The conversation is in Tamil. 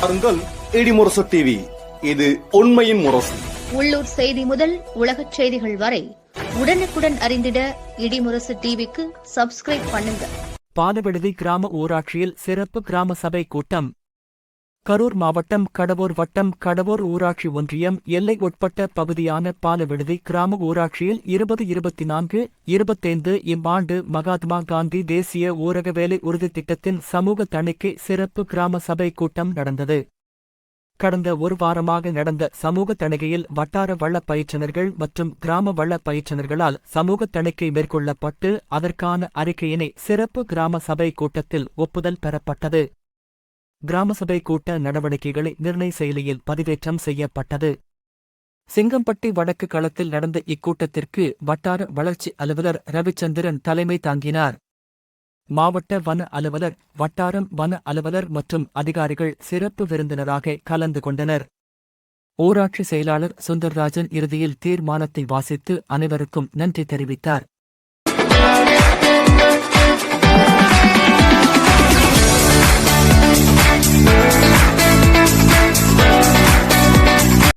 பாருங்கள் இடிமுரசு டிவி இது உண்மையின் முரசு. உள்ளூர் செய்தி முதல் உலகச் செய்திகள் வரை உடனுக்குடன் அறிந்திட இடிமுரசு டிவிக்கு சப்ஸ்கிரைப் பண்ணுங்க. பாலவிடுதி கிராம ஊராட்சியில் சிறப்பு கிராம சபை கூட்டம் கரூர் மாவட்டம் கடவூர் வட்டம் கடவூர் ஊராட்சி ஒன்றியம் எல்லை உட்பட்ட பகுதியான பாலவிடுதி கிராம ஊராட்சியில் இருபது இருபத்தி நான்கு இருபத்தைந்து இம்மாண்டு மகாத்மா காந்தி தேசிய ஊரக வேலை உறுதித் திட்டத்தின் சமூக தணிக்கை சிறப்பு கிராம சபை கூட்டம் நடந்தது. கடந்த ஒரு வாரமாக நடந்த சமூக தணிக்கையில் வட்டார வள்ளப் பயிற்றுநர்கள் மற்றும் கிராம வள்ளப் பயிற்றுநர்களால் சமூக தணிக்கை மேற்கொள்ளப்பட்டு அதற்கான அறிக்கையினை சிறப்பு கிராம சபை கூட்டத்தில் ஒப்புதல் பெறப்பட்டது. கிராம சபை கூட்ட நடவடிக்கைகளை நிர்ணய செயலியில் பதிவேற்றம் செய்யப்பட்டது. சிங்கம்பட்டி வடக்கு களத்தில் நடந்த இக்கூட்டத்திற்கு வட்டார வளர்ச்சி அலுவலர் ரவிச்சந்திரன் தலைமை தாங்கினார். மாவட்ட வன அலுவலர் வட்டாரம் வன அலுவலர் மற்றும் அதிகாரிகள் சிறப்பு விருந்தினராக கலந்து கொண்டனர். ஊராட்சி செயலாளர் சுந்தர்ராஜன் இறுதியில் தீர்மானத்தை வாசித்து அனைவருக்கும் நன்றி தெரிவித்தார்.